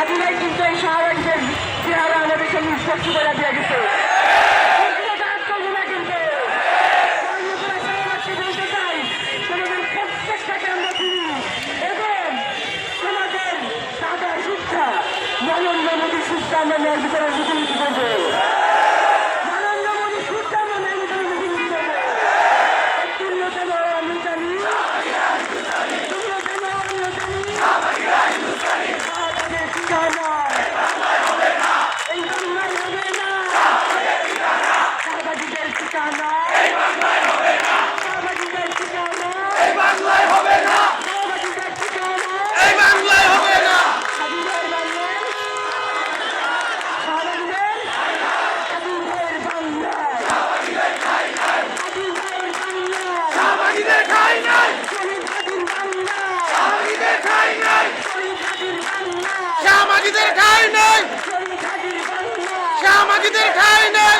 আপনার কিন্তু এই সাহায্যের চেহারা আমাদের সামনে স্পষ্ট করে দিয়ে গেছে আমরা ন্যায় বিচারের বিপরীত করব? you did a kind of